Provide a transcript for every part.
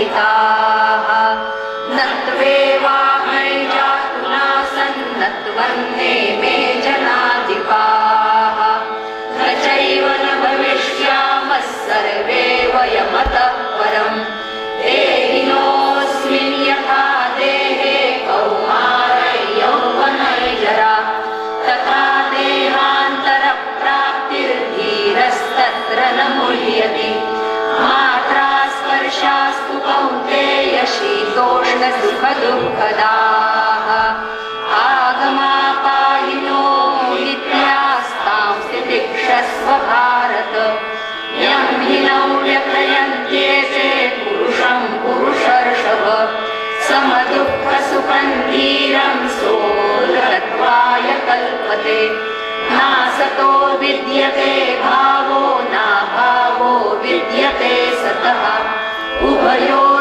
पीडिताः न त्वेवाहै जातु नासन् न त्वन्ने शीतोष्णसुखदुःखदाः आगमापाहिनो नित्यास्तां स्थितिक्षस्व भारत। यं हि नौ व्यथयन्त्येते पुरुषं पुरुषर्षभ। समदुःखसुखं धीरं सोऽगत्वाय कल्पते। नासतो विद्यते भावो नाभावो विद्यते सतः। उभयोरपि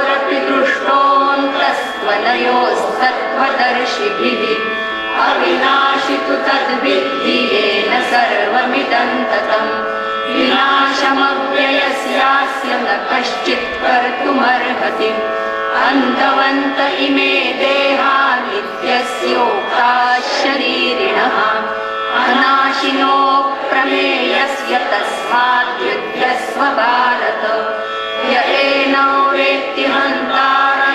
अन्तवन्त इमे देहा नित्यस्योक्ता शरीरिणः। अनाशिनो प्रमेयस्य तस्माद्युध्यस्व भारत य एनौ वेत्ति हन्तारयश्चैनं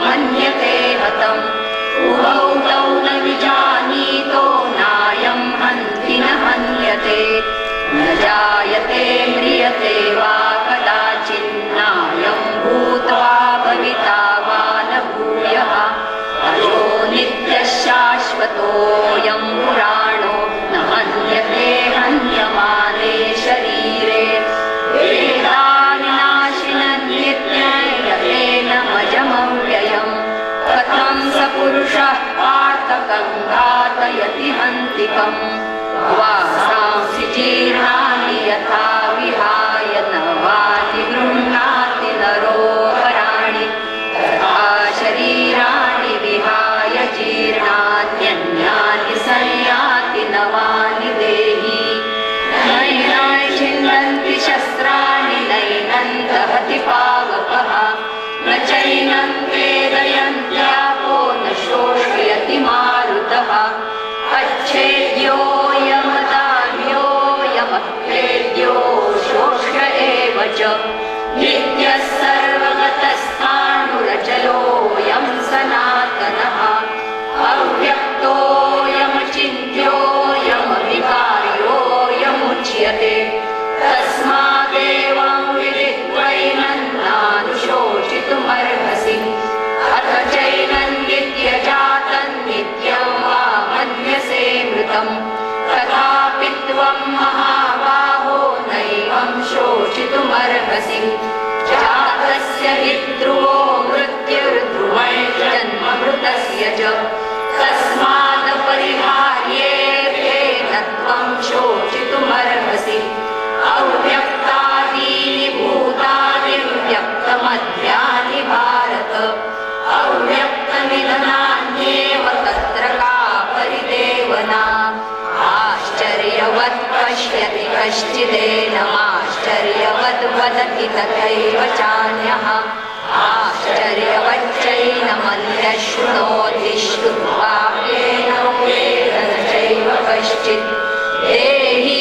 मन्यते हतम्। उभौ तौ न विजानीतो नायं हन्ति न हन्यते। न जायते पुरुषः पार्थकं घातयति हन्तिकम्। वासांसि जीर्णानि च नित्यः कश्चिदेनमाश्चर्यवद् वदति तथैव चान्यः। आश्चर्यवच्चैनमन्यः शृणोति श्रुत्वाप्येन वेद न चैव कश्चित्। देही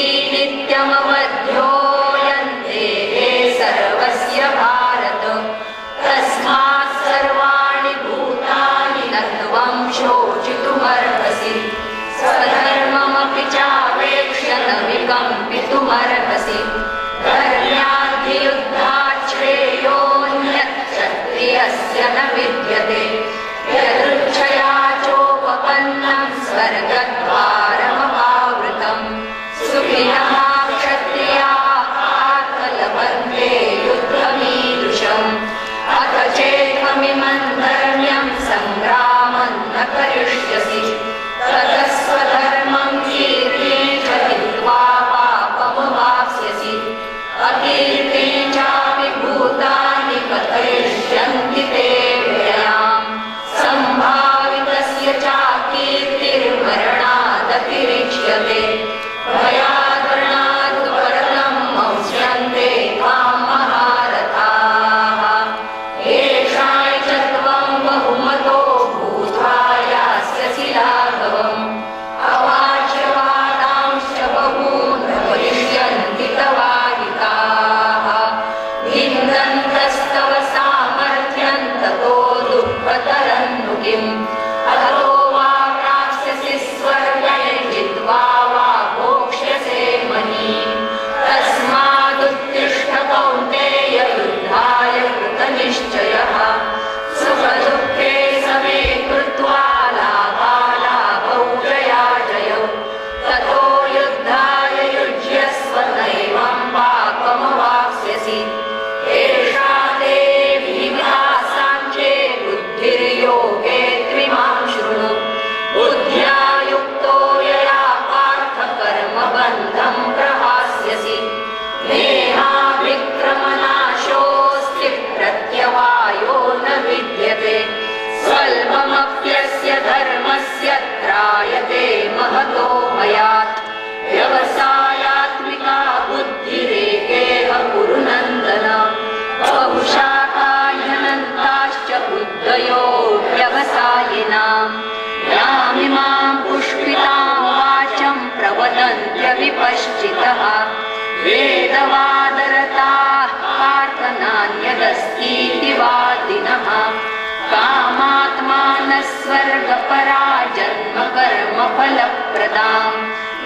कामात्मानः स्वर्गपरा जन्म कर्मफलप्रदाम्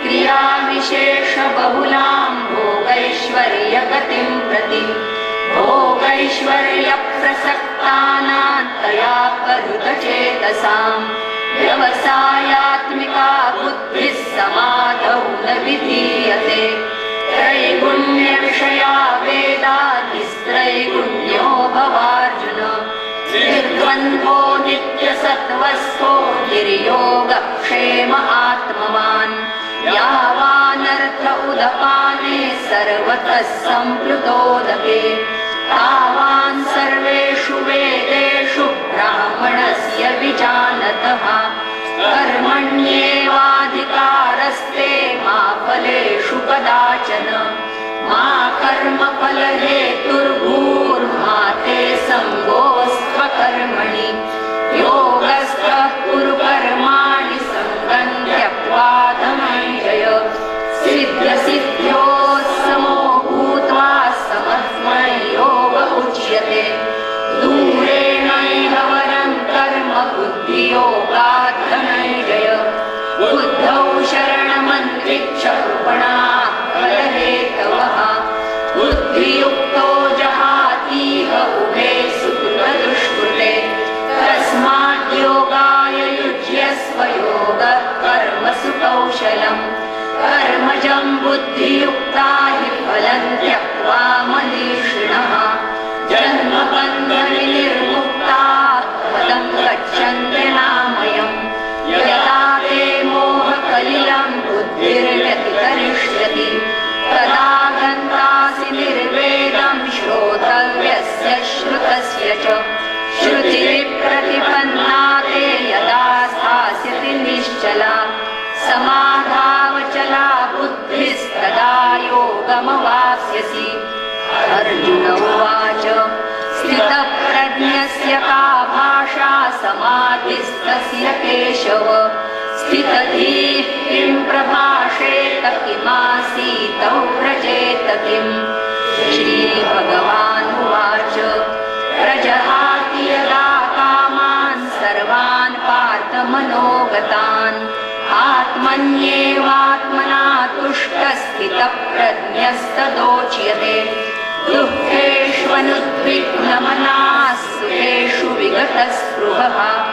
क्रियाविशेषबहुलाम् भोगैश्वर्यगतिम् प्रति भोगैश्वर्यप्रसक्तानान्तया करुतचेतसाम् व्यवसायात्मिका बुद्धिः समाधौ न विधीयते त्रैगुण्यविषया वेदादिस्त्रैगुण्यो भवार्जुन। निर्द्वन्द्वो नित्यसत्त्वस्थो निर्योगक्षेम आत्मवान्। यावानर्थ उदपाने सर्वतः सम्प्लुतोदपे तावान् सर्वेषु वेदेषु ब्राह्मणस्य विजानतः। कर्मण्येवाधिकारस्ते मा फलेषु कदाचन। मा कर्मफलहेतुर्भू गृह्णाते सङ्गोऽस्त्वकर्मणि कौशलम्। कर्मजम् बुद्धियुक्ता हि फलं त्यक्त्वा मदि केशव स्थितधी किम् प्रभाषेत किमासीतौ व्रजेत किम्। श्रीभगवानुवाच प्रजहाति यदा कामान् सर्वान् पादमनोगतान् आत्मन्येवात्मना तुष्टस्थितप्रज्ञस्तदोच्यते। दुःखेष्वनुद्विग्नमनाः सुखेषु विगतः स्पृहः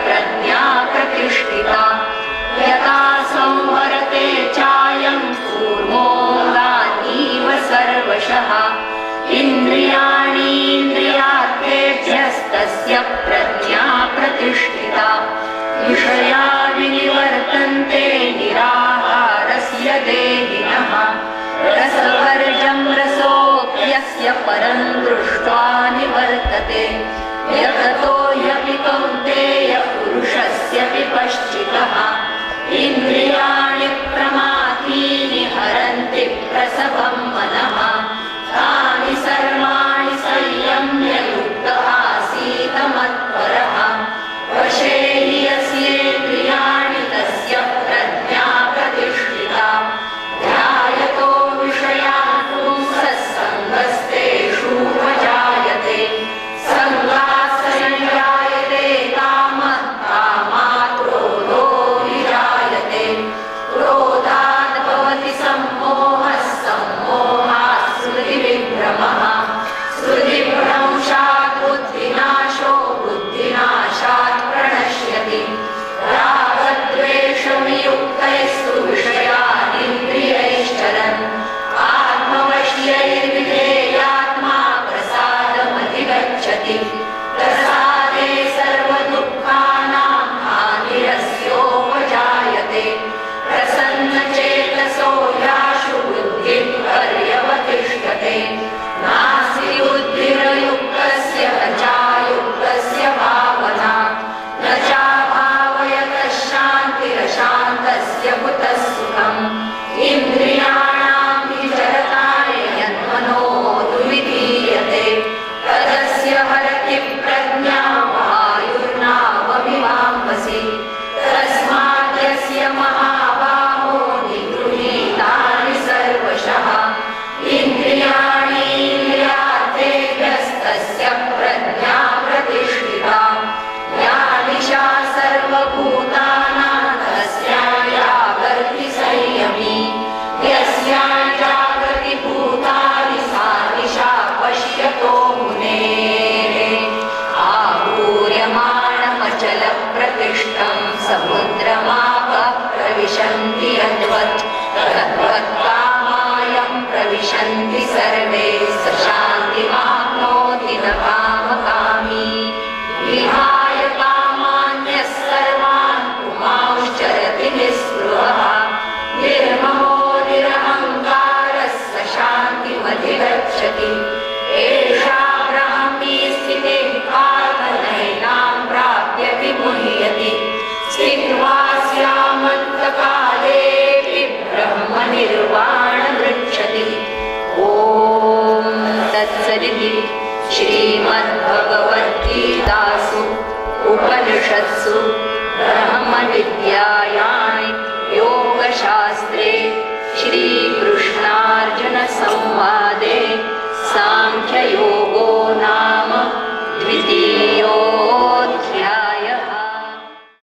समुद्रमापप्रविशन्ति यद्वत् तद्वत्